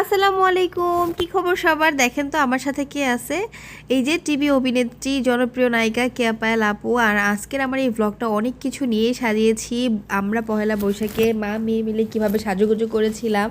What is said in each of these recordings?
আসসালামু আলাইকুম। কি খবর সবার? দেখেন তো আমার সাথে কে আছে? এই যে টিভি অভিনেত্রী, জনপ্রিয় নায়িকা কেয়া পায়াল আপু। আর আজকের আমার এই ব্লগটা অনেক কিছু নিয়ে সাজিয়েছি। আমরা পহেলা বৈশাখে মা, মেয়ে মিলে কীভাবে সাজুগুজু করেছিলাম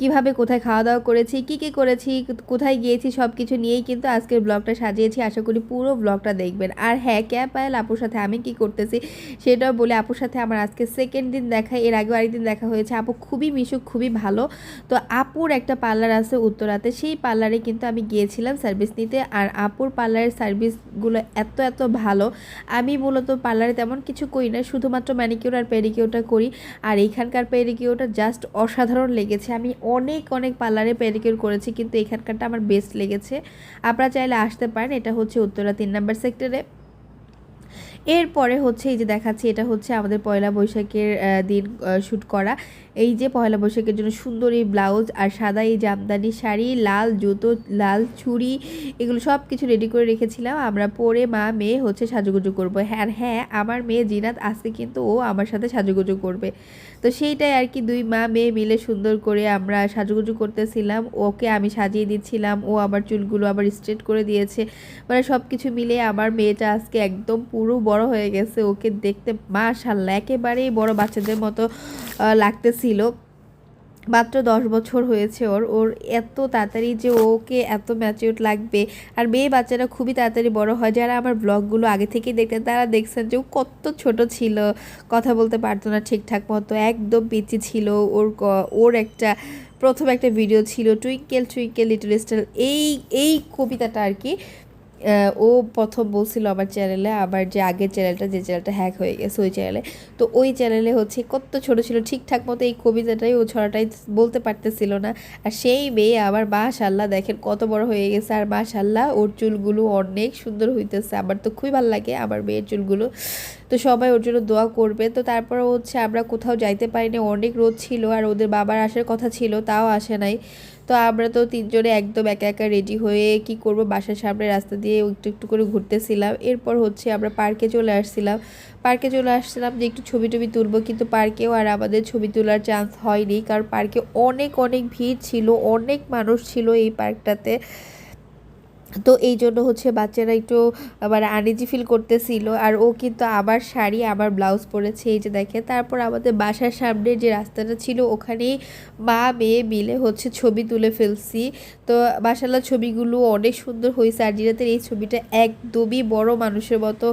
কীভাবে কোথায় খাওয়া দাওয়া করেছি, কি কি করেছি, কোথায় গিয়েছি সব কিছু নিয়েই কিন্তু আজকের ব্লগটা সাজিয়েছি। আশা করি পুরো ব্লগটা দেখবেন। আর হ্যাঁ ক্যাব পায়েল আপুর সাথে আমি কি করতেছি সেটাও বলে আপুর সাথে আমার আজকে সেকেন্ড দিন দেখা, এর আগেও আরেকদিন দেখা হয়েছে। আপু খুবই মিশুক, খুবই ভালো। তো আপুর একটা পার্লার আছে উত্তরাতে, সেই পার্লারে কিন্তু আমি গিয়েছিলাম সার্ভিস নিতে। আর আপুর পার্লারের সার্ভিসগুলো এত এত ভালো। আমি মূলত পার্লারে তেমন কিছু করি না, শুধুমাত্র ম্যানিকিউর আর পেডিকিউরটা করি। আর এইখানকার পেডিকিউরটা জাস্ট অসাধারণ লেগেছে। আমি অনেক অনেক পার্লারে পেডিকিউর করেছি, কিন্তু এখানকারটা আমার বেস্ট লেগেছে। আপনারা চাইলে আসতে পারেন, এটা হচ্ছে উত্তরা তিন নম্বর সেক্টরে এরপরে হচ্ছে এই যে দেখাচ্ছি, এটা হচ্ছে আমাদের পয়লা বৈশাখের দিন শ্যুট করা। এই যে পয়লা বৈশাখের জন্য সুন্দর এই ব্লাউজ আর সাদা এই জামদানি শাড়ি, লাল জুতো, লাল ছুরি এগুলো সব কিছু রেডি করে রেখেছিলাম। আমরা পরে মা, মেয়ে হচ্ছে সাজুগুজু করব। হ্যাঁ হ্যাঁ আমার মেয়ে জিনাত আজকে কিন্তু ও আমার সাথে সাজুগুজু করবে। তো সেইটাই আর কি দুই মা, মেয়ে মিলে সুন্দর করে আমরা সাজুগুজু করতেছিলাম। ওকে আমি সাজিয়ে দিচ্ছিলাম। ও আবার চুলগুলো আবার স্ট্রেট করে দিয়েছে। মানে সব কিছু মিলে আমার মেয়েটা আজকে একদম পুরো বড় হয়ে গেছে। ওকে দেখতে মা মাশাল্লাহ, একেবারেই বড় বাচ্চাদের মতো লাগতেছিল। মাত্র দশ বছর হয়েছে ওর। ওর এত তাড়াতাড়ি যে ওকে এত ম্যাচিউর লাগবে। আর মেয়ে বাচ্চারা খুবই তাড়াতাড়ি বড় হয়। যারা আমার ব্লগগুলো আগে থেকেই দেখতেন, তারা দেখছেন যে ও কত ছোট ছিল। কথা বলতে পারতো না ঠিকঠাক মতো। একদম পিচি ছিল। ওর ওর একটা, প্রথম একটা ভিডিও ছিল টুইঙ্কেল টুইঙ্কেল লিটল স্টার এই এই কবিতাটা আর কি ও প্রথম বলছিল আমার চ্যানেলে, আবার যে আগের চ্যানেলটা, যে চ্যানেলটা হ্যাক হয়ে গেছে ওই চ্যানেলে। তো ওই চ্যানেলে হচ্ছে কত ছোট ছিল, ঠিকঠাক মতো এই কবিতাটাই ও ছড়াটাই বলতে পারতেছিল না। আর সেই মেয়ে আবার মাশাল্লাহ দেখেন কত বড় হয়ে গেছে। আর মাশাল্লাহ ওর চুলগুলো অনেক সুন্দর হইতেছে। আমার তো খুবই ভালো লাগে আমার মেয়ের চুলগুলো। তো সবাই ওর জন্য দোয়া করবে। তো তারপরে হচ্ছে আমরা কোথাও যাইতে পারিনি, অনেক রোদ ছিল আর ওদের বাবার আসার কথা ছিল, তাও আসে নাই। তো আমরা তো তিনজনে একদম একা একা রেডি হয়ে কি করব? বাসার সামনে রাস্তা দিয়ে একটু একটু করে ঘুরতেছিলাম। এরপর হচ্ছে আমরা পার্কে চলে আসছিলাম। পার্কে চলে আসছিলাম যে একটু ছবি টবি তুলবো, কিন্তু পার্কেও আর আমাদের ছবি তোলার চান্স হয়নি। কারণ পার্কে অনেক অনেক ভিড় ছিল, অনেক মানুষ ছিল এই পার্কটাতে তো এই জন্য হচ্ছে বাচ্চারা একটু মানে আনিজি ফিল করতেছিল। আর ও কিন্তু আবার শাড়ি, আবার ব্লাউজ পরেছে, এই যে দেখে তারপর আমাদের বাসার সামনে যে রাস্তাটা ছিল, ওখানেই মা মেয়ে মিলে হচ্ছে ছবি তুলে ফেলছি। তো মাসাল্লাহ ছবিগুলো অনেক সুন্দর হয়েছে। আর জিরাতের এই ছবিটা একদমই বড় মানুষের মতো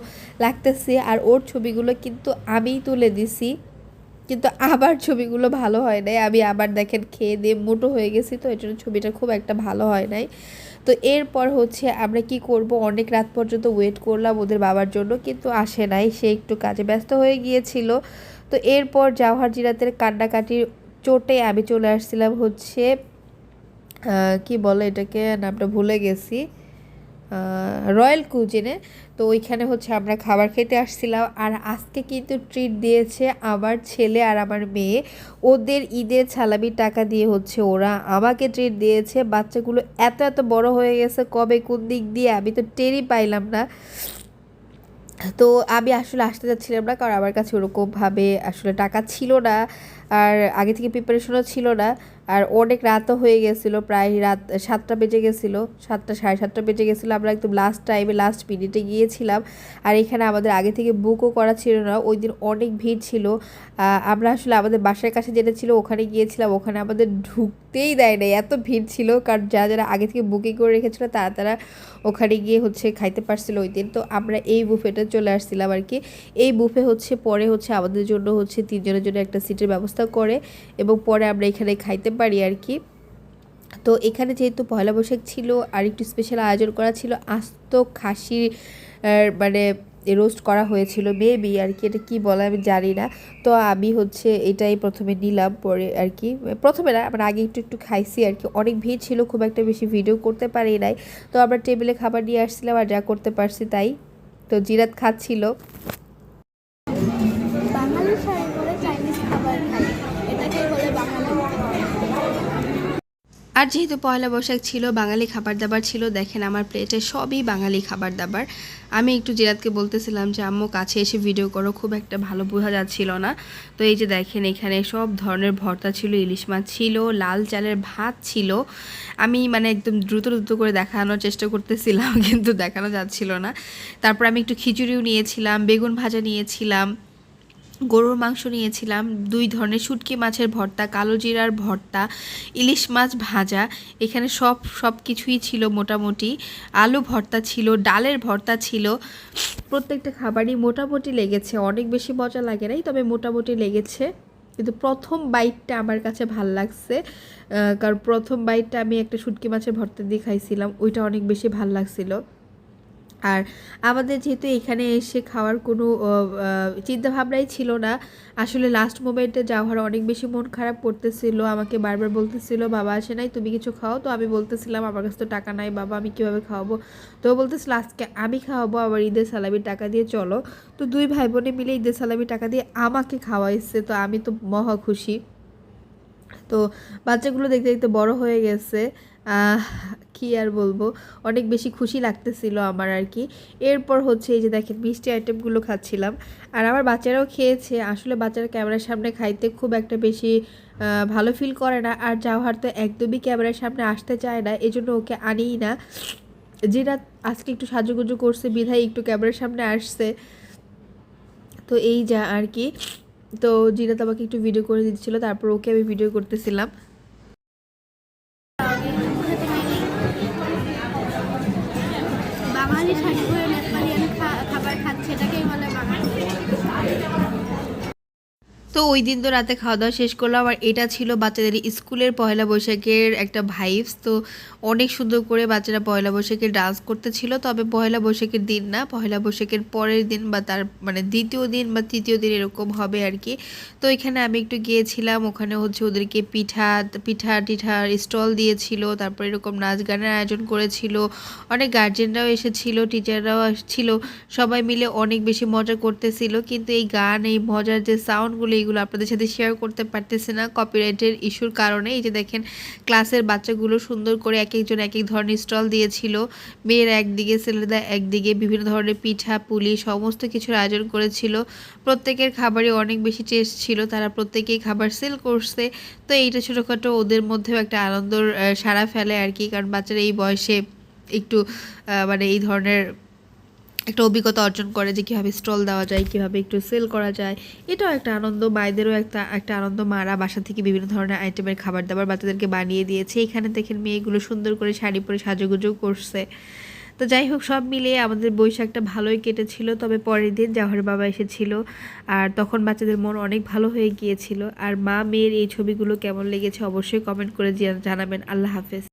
লাগতেছে। আর ওর ছবিগুলো কিন্তু আমিই তুলে দিছি। কিন্তু আবার ছবিগুলো ভালো হয় নাই। আমি আবার দেখেন খেয়ে দিয়ে মোটো হয়ে গেছি, তো জন্য ছবিটা খুব একটা ভালো হয় নাই। তো এরপর হচ্ছে আমরা কি করব? অনেক রাত পর্যন্ত ওয়েট করলাম ওদের বাবার জন্য, কিন্তু আসে নাই। সে একটু কাজে ব্যস্ত হয়ে গিয়েছিল। তো এরপর জাওহার জিরাতের কান্নাকাটির চোটে আমি চলে আসছিলাম হচ্ছে কি বলে এটাকে? নামটা ভুলে গেছি। রয়্যাল কুজিনে। তো ওইখানে হচ্ছে আমরা খাবার খেতে আসছিলাম। আর আজকে কিন্তু ট্রিট দিয়েছে আমার ছেলে আর আমার মেয়ে। ওদের ঈদের ছালামির টাকা দিয়ে হচ্ছে ওরা আমাকে ট্রিট দিয়েছে। বাচ্চাগুলো এত এত বড় হয়ে গেছে, কবে কোন দিক দিয়ে, আমি তো টেরই পাইলাম না। তো আমি আসলে আসতে যাচ্ছিলাম না, কারণ আমার কাছে ওরকমভাবে আসলে টাকা ছিল না। আর আগে থেকে প্রিপারেশনও ছিল না। আর অনেক রাতও হয়ে গেছিল, প্রায় রাত সাতটা বেজে গেছিল, সাতটা, সাড়ে সাতটা বেজে গেছিল। আমরা একদম লাস্ট টাইমে লাস্ট মিনিটে গিয়েছিলাম। আর এখানে আমাদের আগে থেকে বুকও করা ছিল না, ওই দিন অনেক ভিড় ছিল। আমরা আসলে আমাদের বাসার কাছে যেটা ছিল, ওখানে গিয়েছিলাম। ওখানে আমাদের ঢুকতেই দেয় নাই, এত ভিড় ছিল। কারণ যারা যারা আগে থেকে বুকিং করে রেখেছিলো, তারা তারা ওখানে গিয়ে হচ্ছে খাইতে পারছিল ওই দিন। তো আমরা এই বুফেটা চলে আসছিলাম আর কি। এই বুফে হচ্ছে, পরে হচ্ছে আমাদের জন্য হচ্ছে তিনজনের জন্য একটা সিটের ব্যবস্থা করে। এবং পরে আমরা এখানে খাইতে পারি আর কি। তো এখানে যেহেতু পয়লা বৈশাখ ছিল আর একটু স্পেশাল আয়োজন করা ছিল আস্ত খাসি আহ, মানে রোস্ট করা হয়েছিল। মেবি আর কি এটা কি বলে আমি জানি না। তো আমি হচ্ছে এটাই প্রথমে নিলাম পরে আর কি। প্রথমে না আমরা আগে একটু একটু খাইছি আর কি। অনেক ভিড় ছিল খুব একটা বেশি ভিডিও করতে পারি নাই। তো আমরা টেবিলে খাবার নিয়ে আসছিলাম আর যা করতে পারছি তাই। তো জিরাত খাচ্ছিল বাঙালি শাড়ি পরে চাইনিজ খাবার খাই এটাকে বলে বাঙালি আর যেহেতু পয়লা বৈশাখ ছিল, বাঙালি খাবার দাবার ছিল, দেখেন আমার প্লেটে সবই বাঙালি খাবার দাবার। আমি একটু জিরাতকে বলতেছিলাম যে, আম্মু, কাছে এসে ভিডিও করো, খুব একটা ভালো বোঝা যাচ্ছিল না। তো এই যে দেখেন, এখানে সব ধরনের ভর্তা ছিল, ইলিশ মাছ ছিল, লাল চালের ভাত ছিল। আমি মানে একদম দ্রুত দ্রুত করে দেখানোর চেষ্টা করতেছিলাম, কিন্তু দেখানো যাচ্ছিল না। তারপর আমি একটু খিচুড়িও নিয়েছিলাম, বেগুন ভাজা নিয়েছিলাম। গরুর মাংস নিয়েছিলাম, দুই ধরনের শুটকি মাছের ভর্তা, কালো জিরার ভর্তা, ইলিশ মাছ ভাজা, এখানে সব সব কিছুই ছিল মোটামুটি। আলু ভর্তা ছিল, ডালের ভর্তা ছিল। প্রত্যেকটা খাবারই মোটামুটি লেগেছে, অনেক বেশি মজা লাগে নাই, তবে মোটামুটি লেগেছে। কিন্তু প্রথম বাইটটা আমার কাছে ভালো লাগছে কারণ প্রথম বাইটটা আমি একটা শুটকি মাছের ভর্তা দিয়ে খাইছিলাম, ওইটা অনেক বেশি ভালো লাগছিল। আর আমাদের যেহেতু এখানে এসে খাওয়ার কোনো চিন্তাভাবনাই ছিল না, আসলে লাস্ট মোমেন্টে যাওয়ার অনেক বেশি মন খারাপ করতেছিল, আমাকে বারবার বলতেছিল, বাবা আসে নাই, তুমি কিছু খাও? তো আমি বলতেছিলাম, আমার কাছে তো টাকা নাই, বাবা, আমি কীভাবে খাওয়াবো? তো বলতেছিল, আজকে আমি খাওয়াবো, আবার ঈদের সালামির টাকা দিয়ে চলো। তো দুই ভাই বোনে মিলে ঈদের সালামির টাকা দিয়ে আমাকে খাওয়াইছে, তো আমি তো মহা খুশি। তো বাচ্চাগুলো দেখতে দেখতে বড় হয়ে গেছে। কি আর বলব? অনেক বেশি খুশি লাগতেছিল আমার আর কি। এরপর হচ্ছে এই যে দেখেন, মিষ্টি আইটেমগুলো খাচ্ছিলাম। আর আমার বাচ্চারাও খেয়েছে। আসলে বাচ্চারা ক্যামেরার সামনে খাইতে খুব একটা বেশি ভালো ফিল করে না। আর জাওহার তো একদমই ক্যামেরার সামনে আসতে চায় না। এজন্য ওকে আনিই না। যেটা আজকে একটু সাজুগুজু করছে, বিধায় একটু ক্যামেরার সামনে আসছে। তো এই যা আর কি। তো জিরাত আমাকে একটু ভিডিও করে দিচ্ছিল, তারপর ওকে আমি ভিডিও করতেছিলাম। বাঙালি শাড়ি পরে নেপালিয়ান খাবার খাচ্ছে, এটাকেই বলে বাঙালি। তো ওই দিন তো রাতে খাওয়া দাওয়া শেষ করলাম। আর এটা ছিল বাচ্চাদের স্কুলের পয়লা বৈশাখের একটা ভাইবস তো অনেক সুন্দর করে বাচ্চারা পয়লা বৈশাখে ডান্স করতেছিল। তবে পয়লা বৈশাখের দিন না, পয়লা বৈশাখের পরের দিন বা তার মানে দ্বিতীয় দিন বা তৃতীয় দিন এরকম হবে আর কি। তো এখানে আমি একটু গিয়েছিলাম, ওখানে হচ্ছে ওদেরকে পিঠা পিঠা টিঠার স্টল দিয়েছিল। তারপর এরকম নাচ গানের আয়োজন করেছিল। অনেক গার্জেনরাও এসেছিল টিচাররাও ছিল সবাই মিলে অনেক বেশি মজা করতেছিল। কিন্তু এই গান, এই মজার যে সাউন্ডগুলো এইগুলো আপনাদের সাথে শেয়ার করতে পারতেছে না কপিরাইটের ইস্যুর কারণে। এই যে দেখেন ক্লাসের বাচ্চাগুলো সুন্দর করে এক একজন এক এক ধরনের স্টল দিয়েছিল। মেয়েরা একদিকে, ছেলেরা একদিকে, বিভিন্ন ধরনের পিঠা, পুলি, সমস্ত কিছুর আয়োজন করেছিল। প্রত্যেকের খাবারে অনেক বেশি টেস্ট ছিল, তারা প্রত্যেকেই খাবার সেল করছে। তো এইটা ছোটোখাটো ওদের মধ্যেও একটা আনন্দর সারা ফেলে আর কি। কারণ বাচ্চারা এই বয়সে একটু মানে এই ধরনের একটা অভিজ্ঞতা অর্জন করে যে কীভাবে স্টল দেওয়া যায়, কীভাবে একটু সেল করা যায়। এটাও একটা আনন্দ, মায়েদেরও একটা একটা আনন্দ। মারা বাসা থেকে বিভিন্ন ধরনের আইটেমের খাবার দাবার বাচ্চাদেরকে বানিয়ে দিয়েছে। এখানে দেখেন মেয়েগুলো সুন্দর করে শাড়ি পরে সাজুগুজু করছে। তো যাই হোক, সব মিলিয়ে আমাদের বৈশাখটা ভালোই কেটেছিল। তবে পরের দিন জাহর বাবা এসেছিল আর তখন বাচ্চাদের মন অনেক ভালো হয়ে গিয়েছিল। আর মা, মেয়ের এই ছবিগুলো কেমন লেগেছে অবশ্যই কমেন্ট করে জানাবেন। আল্লাহ হাফেজ।